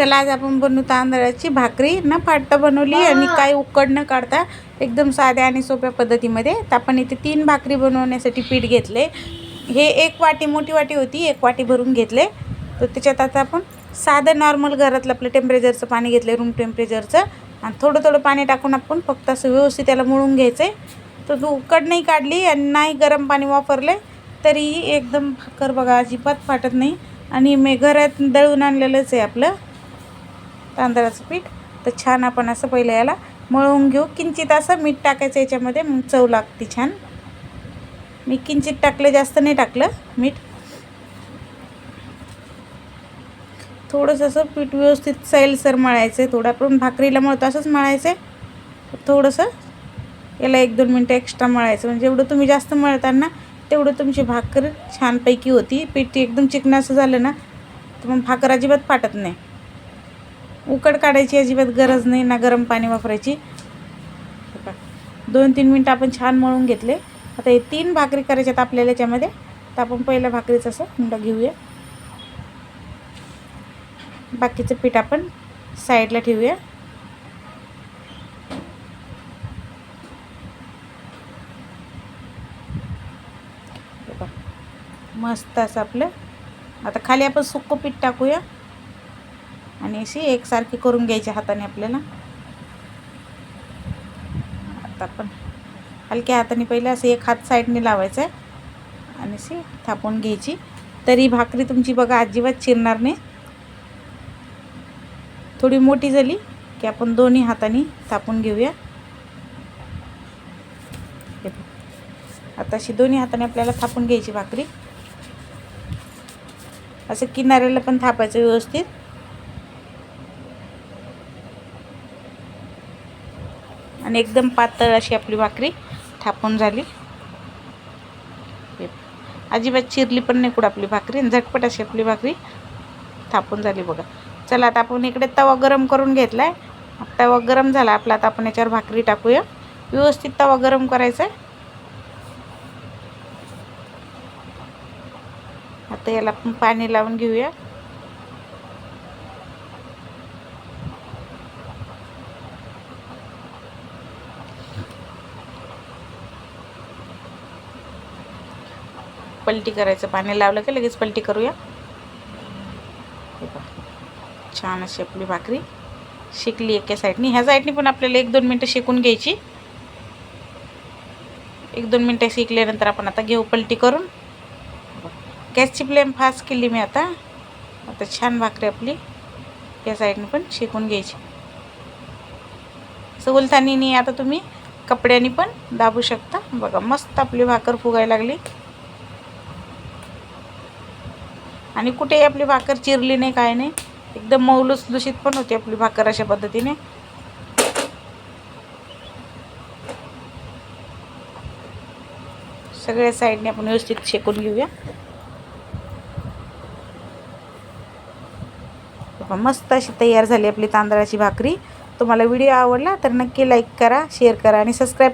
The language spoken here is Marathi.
चला आज आपण बनवू तांदळाची भाकरी. न फाटता बनवली आणि काय उकड न काढता एकदम साध्या आणि सोप्या पद्धतीमध्ये तर आपण इथे तीन भाकरी बनवण्यासाठी पीठ घेतले. हे एक वाटी मोठी वाटी होती एक वाटी भरून घेतले. तर त्याच्यात आता आपण साधं नॉर्मल घरातलं आपलं टेम्परेचरचं पाणी घेतलं रूम टेम्परेचरचं आणि थोडं थोडं पाणी टाकून आपण फक्त असं व्यवस्थित त्याला मळून घ्यायचं आहे तर तू उकड नाही काढली आणि नाही गरम पाणी वापरले तरीही एकदम भाकर बघा अजिबात फाटत नाही. आणि मी घरात दळून आणलेलंच आहे आपलं. तांदळाचं पीठ. तर छान आपण असं पहिलं याला मळवून घेऊ. किंचित असं मीठ टाकायचं याच्यामध्ये. मग चव लागते छान. मी किंचित टाकलं जास्त नाही टाकलं मीठ. थोडंसं असं पीठ व्यवस्थित सैलसर मळायचं आहे थोडं. आपण भाकरीला मळतो असंच मळायचं आहे थोडंसं याला एक दोन मिनटं एक्स्ट्रा मळायचं. म्हणजे जेवढं तुम्ही जास्त मळताना तेवढं तुमची भाकर छानपैकी होती. पीठ एकदम चिकनं असं झालं ना तर मग भाकर अजिबात फाटत नाही. उकड काढायची अजिबात गरज नाही ना गरम पाणी वापरायची. दोन तीन मिनटं आपण छान मळून घेतले. आता हे तीन भाकरी करायच्यात आपल्याला याच्यामध्ये. तर आपण पहिल्या भाकरीचं असं हुंडा घेऊया. बाकीचं पीठ आपण साईडला ठेवूया. मस्त असं आपलं. आता खाली आपण सुक्कं पीठ टाकूया. आणि अशी एकसारखी करून घ्यायची हाताने आपल्याला. आता पण हलक्या हाताने पहिले असं एक हात साईडने लावायचा आहे आणि अशी थापून घ्यायची. तरी भाकरी तुमची बघा अजिबात चिरणार नाही. थोडी मोठी झाली की आपण दोन्ही हाताने थापून घेऊया. आता अशी दोन्ही हाताने आपल्याला थापून घ्यायची भाकरी. असं किनाऱ्याला पण थापायचं व्यवस्थित. आणि एकदम पातळ अशी आपली भाकरी थापून झाली. अजिबात चिरली पण नाही कुठं आपली भाकरी आणि झटपट अशी आपली भाकरी थापून झाली बघा. चला आता आपण इकडे तवा गरम करून घेतला आहे तवा गरम झाला आपला आता आपण याच्यावर भाकरी टाकूया. व्यवस्थित तवा गरम करायचा आहे. आता याला आपण पाणी लावून घेऊया. पलटी करायचं पाणी लावलं की लगेच पलटी करूया. हे पहा. छान अशी आपली भाकरी शेकली एका साईडनी. ह्या साईडनी पण आपल्याला एक दोन मिनटं शेकून घ्यायची. एक दोन मिनटं शेकल्यानंतर आपण आता घेऊ पलटी करून. गॅसची फ्लेम फास्ट केली मी आता. आता छान भाकरी आपली या साईडने पण शेकून घ्यायची. सवलतानीने आता तुम्ही कपड्याने पण दाबू शकता. बघा मस्त आपली भाकर फुगायला लागली. आणि कुठेही आपली भाकर चिरली नाही काय नाही. एकदम मौलूस दूषित पण होती आपली भाकर अशा पद्धतीने. सगळ्या साईडने आपण व्यवस्थित शेकून घेऊया. मस्त अशी तयार झाली आपली तांदळाची भाकरी. तुम्हाला व्हिडिओ आवडला तर नक्की लाईक करा शेअर करा आणि सबस्क्राईब